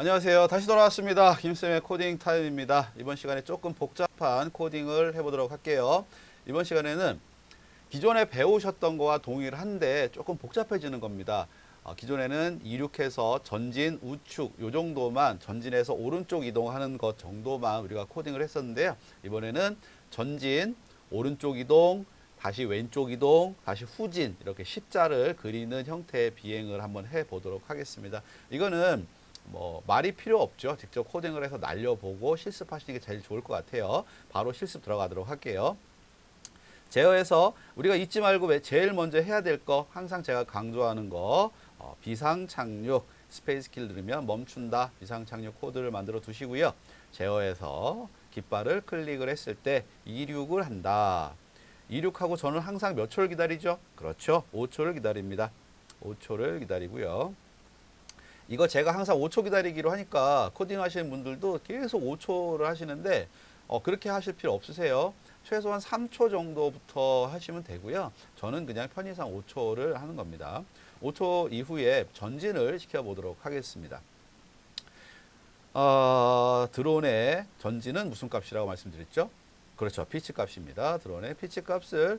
안녕하세요. 다시 돌아왔습니다. 김쌤의 코딩 타임입니다. 이번 시간에 조금 복잡한 코딩을 해보도록 할게요. 이번 시간에는 기존에 배우셨던 거와 동일한데 조금 복잡해지는 겁니다. 어, 기존에는 이륙해서 전진, 우측 요 정도만 전진해서 오른쪽 이동하는 것 정도만 우리가 코딩을 했었는데요. 이번에는 전진, 오른쪽 이동, 다시 왼쪽 이동, 다시 후진 이렇게 십자를 그리는 형태의 비행을 한번 해 보도록 하겠습니다. 이거는 뭐 말이 필요 없죠. 직접 코딩을 해서 날려보고 실습하시는 게 제일 좋을 것 같아요. 바로 실습 들어가도록 할게요. 제어에서 우리가 잊지 말고 왜 제일 먼저 해야 될 거 항상 제가 강조하는 거 어, 비상 착륙 스페이스 킬 누르면 멈춘다 비상 착륙 코드를 만들어 두시고요. 제어에서 깃발을 클릭을 했을 때 이륙을 한다. 이륙하고 저는 항상 몇 초를 기다리죠? 그렇죠. 5초를 기다립니다. 5초를 기다리고요. 이거 제가 항상 5초 기다리기로 하니까 코딩 하시는 분들도 계속 5초를 하시는데 어, 그렇게 하실 필요 없으세요. 최소한 3초 정도부터 하시면 되고요. 저는 그냥 편의상 5초를 하는 겁니다. 5초 이후에 전진을 시켜보도록 하겠습니다. 어, 드론의 전진은 무슨 값이라고 말씀드렸죠? 그렇죠. 피치 값입니다. 드론의 피치 값을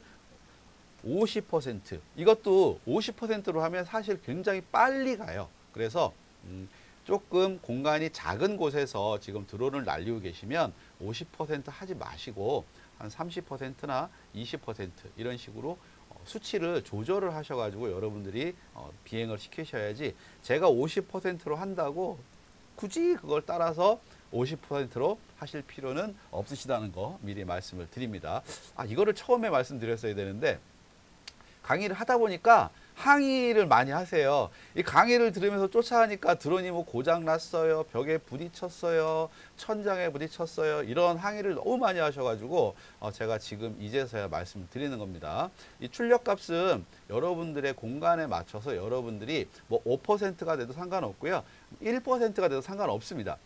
50% 이것도 50%로 하면 사실 굉장히 빨리 가요. 그래서 음, 조금 공간이 작은 곳에서 지금 드론을 날리고 계시면 50% 하지 마시고 한 30%나 20% 이런 식으로 어, 수치를 조절을 하셔가지고 여러분들이 어, 비행을 시키셔야지 제가 50%로 한다고 굳이 그걸 따라서 50%로 하실 필요는 없으시다는 거 미리 말씀을 드립니다. 아, 이거를 처음에 말씀드렸어야 되는데 강의를 하다 보니까 항의를 많이 하세요. 이 강의를 들으면서 쫓아가니까 드론이 뭐 고장 났어요, 벽에 부딪혔어요, 천장에 부딪혔어요 이런 항의를 너무 많이 하셔가지고 어, 제가 지금 이제서야 말씀을 드리는 겁니다. 이 출력 값은 여러분들의 공간에 맞춰서 여러분들이 뭐 5%가 돼도 상관없고요, 1%가 돼도 상관없습니다.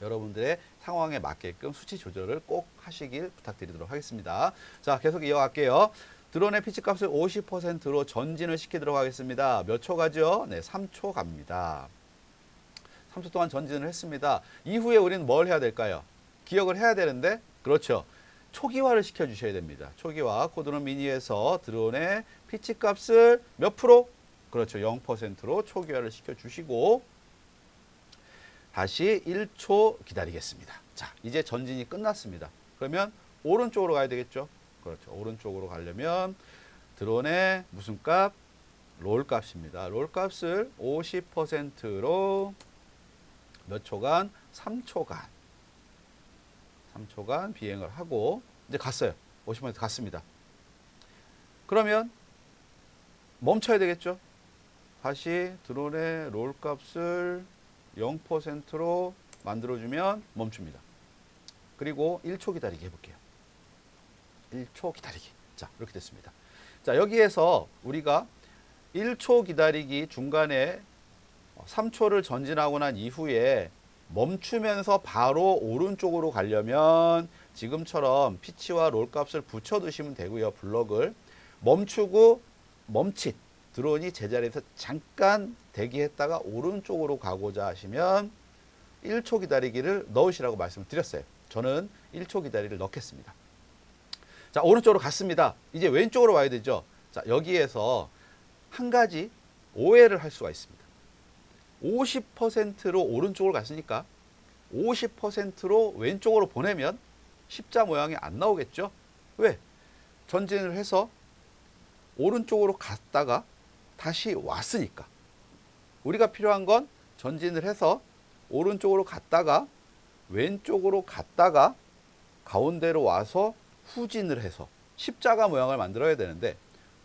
여러분들의 상황에 맞게끔 수치 조절을 꼭 하시길 부탁드리도록 하겠습니다. 자, 계속 이어갈게요. 드론의 피치 값을 50%로 전진을 시키도록 하겠습니다. 몇 초 가죠? 네, 3초 갑니다. 3초 동안 전진을 했습니다. 이후에 우리는 뭘 해야 될까요? 기억을 해야 되는데, 그렇죠. 초기화를 시켜 주셔야 됩니다. 초기화 코드론 미니에서 드론의 피치 값을 몇 프로? 그렇죠. 0%로 초기화를 시켜 주시고 다시 1초 기다리겠습니다. 자, 이제 전진이 끝났습니다. 그러면 오른쪽으로 가야 되겠죠? 그렇죠. 오른쪽으로 가려면 드론의 무슨 값? 롤 값입니다. 롤 값을 50%로 몇 초간? 3초간. 3초간 비행을 하고 이제 갔어요. 50% 갔습니다. 그러면 멈춰야 되겠죠? 다시 드론의 롤 값을 0%로 만들어주면 멈춥니다. 그리고 1초 기다리기 해볼게요. 1초 기다리기. 자, 이렇게 됐습니다. 자, 여기에서 우리가 1초 기다리기 중간에 3초를 전진하고 난 이후에 멈추면서 바로 오른쪽으로 가려면 지금처럼 피치와 롤 값을 붙여두시면 되고요. 블럭을. 멈추고 멈칫. 드론이 제자리에서 잠깐 대기했다가 오른쪽으로 가고자 하시면 1초 기다리기를 넣으시라고 말씀을 드렸어요. 저는 1초 기다리기를 넣겠습니다. 자, 오른쪽으로 갔습니다. 이제 왼쪽으로 와야 되죠. 자, 여기에서 한 가지 오해를 할 수가 있습니다. 50%로 오른쪽으로 갔으니까 50%로 왼쪽으로 보내면 십자 모양이 안 나오겠죠? 왜? 전진을 해서 오른쪽으로 갔다가 다시 왔으니까. 우리가 필요한 건 전진을 해서 오른쪽으로 갔다가 왼쪽으로 갔다가 가운데로 와서 후진을 해서 십자가 모양을 만들어야 되는데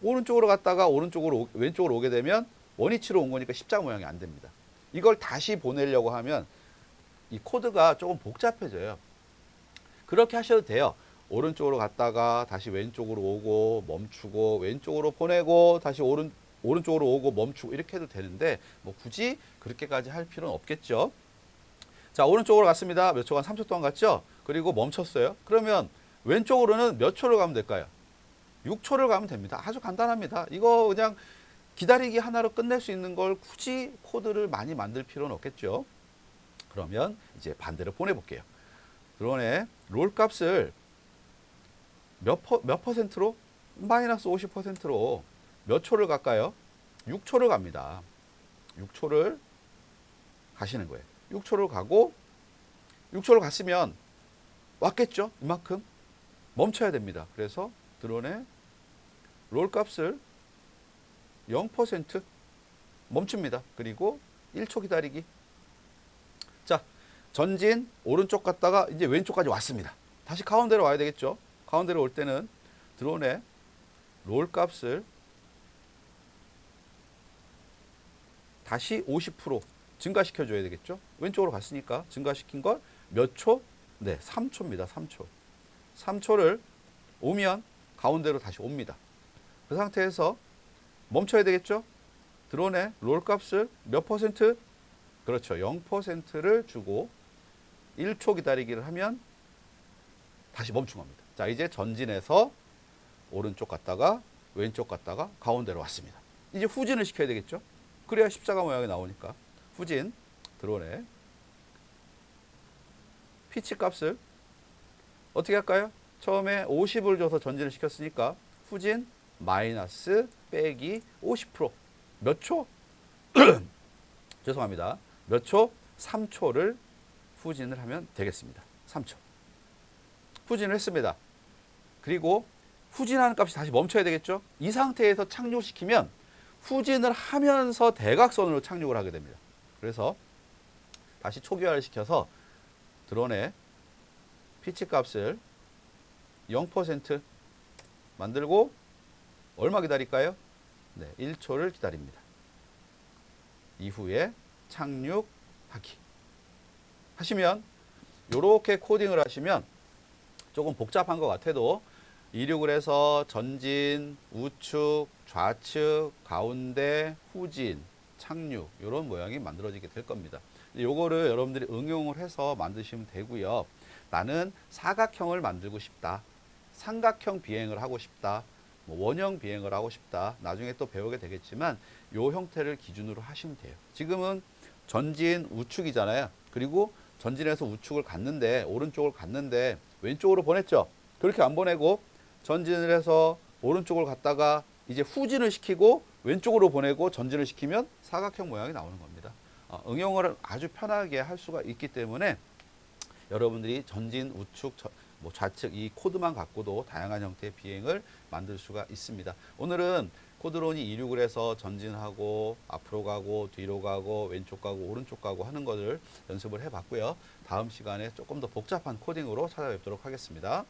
오른쪽으로 갔다가 오른쪽으로 오- 왼쪽으로 오게 되면 원위치로 온 거니까 십자가 모양이 안 됩니다. 이걸 다시 보내려고 하면 이 코드가 조금 복잡해져요. 그렇게 하셔도 돼요. 오른쪽으로 갔다가 다시 왼쪽으로 오고 멈추고 왼쪽으로 보내고 다시 오른 오른쪽으로 오고 멈추고 이렇게 해도 되는데 뭐 굳이 그렇게까지 할 필요는 없겠죠. 자 오른쪽으로 갔습니다. 몇 초간 3초 동안 갔죠. 그리고 멈췄어요. 그러면 왼쪽으로는 몇 초를 가면 될까요? 6초를 가면 됩니다. 아주 간단합니다. 이거 그냥 기다리기 하나로 끝낼 수 있는 걸 굳이 코드를 많이 만들 필요는 없겠죠. 그러면 이제 반대로 보내볼게요. 드론의 롤 값을 몇, 퍼, 몇 퍼센트로? 마이너스 50%로 몇 초를 갈까요? 6초를 갑니다. 6초를 가시는 거예요. 6초를 가고 6초를 갔으면 왔겠죠? 이만큼 멈춰야 됩니다. 그래서 드론의 롤 값을 0% 멈춥니다. 그리고 1초 기다리기. 자, 전진 오른쪽 갔다가 이제 왼쪽까지 왔습니다. 다시 가운데로 와야 되겠죠? 가운데로 올 때는 드론의 롤 값을 다시 50% 증가시켜 줘야 되겠죠? 왼쪽으로 갔으니까 증가시킨 걸 몇 초? 네, 3초입니다. 3초. 3초를 오면 가운데로 다시 옵니다. 그 상태에서 멈춰야 되겠죠? 드론의 롤 값을 몇 퍼센트? 그렇죠. 0%를 주고 1초 기다리기를 하면 다시 멈춘 겁니다. 자, 이제 전진해서 오른쪽 갔다가 왼쪽 갔다가 가운데로 왔습니다. 이제 후진을 시켜야 되겠죠? 그래야 십자가 모양이 나오니까 후진 드론의 피치 값을 어떻게 할까요? 처음에 50을 줘서 전진을 시켰으니까 후진 마이너스 빼기 50%몇 초? 죄송합니다. 몇 초? 3초를 후진을 하면 되겠습니다. 3초. 후진을 했습니다. 그리고 후진하는 값이 다시 멈춰야 되겠죠? 이 상태에서 착륙시키면 후진을 하면서 대각선으로 착륙을 하게 됩니다. 그래서 다시 초기화를 시켜서 드론의 피치 값을 0% 만들고 얼마 기다릴까요? 네, 1초를 기다립니다. 이후에 착륙하기. 하시면 이렇게 코딩을 하시면 조금 복잡한 것 같아도 이륙을 해서 전진, 우측, 좌측, 가운데, 후진, 착륙 이런 모양이 만들어지게 될 겁니다. 요거를 여러분들이 응용을 해서 만드시면 되고요. 나는 사각형을 만들고 싶다. 삼각형 비행을 하고 싶다. 뭐 원형 비행을 하고 싶다. 나중에 또 배우게 되겠지만 요 형태를 기준으로 하시면 돼요. 지금은 전진 우측이잖아요. 그리고 전진해서 우측을 갔는데 오른쪽을 갔는데 왼쪽으로 보냈죠. 그렇게 안 보내고 전진을 해서 오른쪽을 갔다가 이제 후진을 시키고 왼쪽으로 보내고 전진을 시키면 사각형 모양이 나오는 겁니다. 어, 응용을 아주 편하게 할 수가 있기 때문에 여러분들이 전진, 우측, 저- 뭐 좌측 이 코드만 갖고도 다양한 형태의 비행을 만들 수가 있습니다. 오늘은 코드론이 이륙을 해서 전진하고 앞으로 가고 뒤로 가고 왼쪽 가고 오른쪽 가고 하는 것을 연습을 해봤고요. 다음 시간에 조금 더 복잡한 코딩으로 찾아뵙도록 하겠습니다.